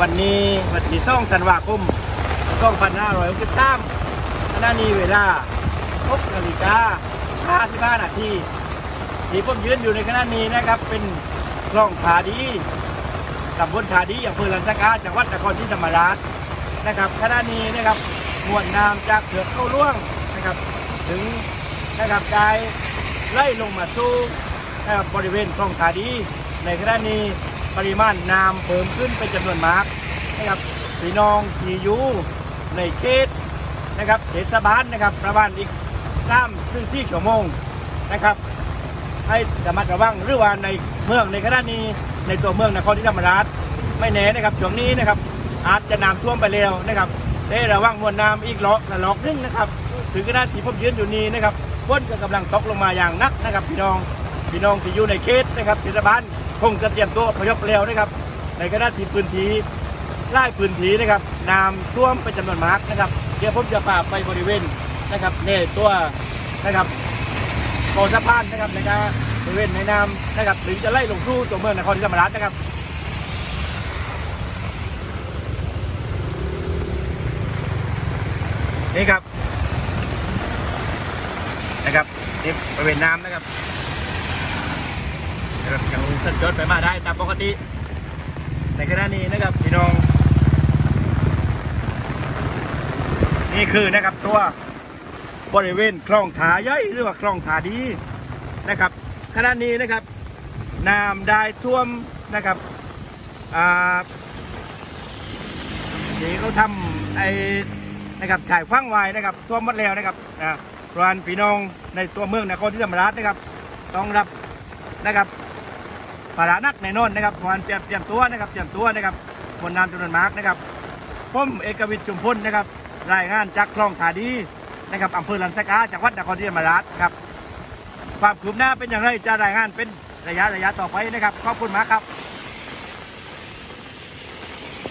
วันนี้วันที่2ธันวาคม2563ขณะนี้เวลา6นาฬิกา55นาทีที่ผมยืนอยู่ในขณะนี้นะครับ เป็นคลองผาดีตำบลผาดีอำเภอลันสกาจังหวัดนครศรีธรรมราชนะครับขณะนี้นะครับมวลน้ำจากเถือกเข้าล่วงนะครับ ถึงนะครับได้ไล่ลงมาสู่นะครับบริเวณคลองผาดีในขณะนี้ ปริมาณน้ำเพิ่มขึ้นเป็นจำนวนมากนะครับพี่น้องที่อยู่ในเขตนะครับเทศบาลนะครับประมาณอีกสามถึงสี่ชั่วโมงนะครับ ให้ระมัดระวังหรือว่าในเมืองในขณะนี้ในตัวเมืองนครศรีธรรมราชไม่แน่นะครับช่วงนี้นะครับ อาจจะน้ำท่วมไปแล้วนะครับได้ระวังมวลน้ำอีกล็อกละล็อกหนึงนะครับ ถึงขนาดที่ผมยืนอยู่นี้นะครับฝนก็กำลังตกลงมาอย่างนักนะครับ พี่น้องพี่น้องที่อยู่ในเขตนะครับเทศบาล คงจะเตรียมตัวอพยพแล้วนะครับ ในขณะที่พื้นที่ไล่พื้นที่นะครับน้ำท่วมเป็นจำนวนมากนะครับ เดี๋ยวผมจะพาไปบริเวณนะครับในตัวนะครับโกสะพานนะครับในการบริเวณในน้ำนะครับถึงจะไล่ลงสู่ตัวเมืองนครศรีธรรมราชนะครับนี่ครับนะครับนี่บริเวณน้ำนะครับ นะครับยังสัญจรไปมาได้ตามปกติ ในขณะนี้นะครับพี่น้อง นี่คือนะครับตัวบริเวณคลองถาย่อยหรือว่าคลองถาดีนะครับขณะนี้นะครับน้ำได้ท่วมนะครับอ่าที่เขาทำไอ้นะครับถ่ายฟังไว้นะครับท่วมหมดแล้วนะครับอ่าเพรานพี่น้องในตัวเมืองนครศรีธรรมราชนะครับ ต้องรับนะครับ ภาระหนักแน่นอนนะครับวันเตรียมเตรียมตัวนะครับเตรียมตัวนะครับมวลน้ำจำนวนมากนะครับผมเอกวิทย์ชุมพลนะครับ รายงานจากคลองขาดีนะครับอำเภอลันสกาจังหวัดนครศรีธรรมราชครับความคืบหน้าเป็นอย่างไรจะรายงานเป็นระยะระยะต่อไปนะครับขอบคุณมากครับ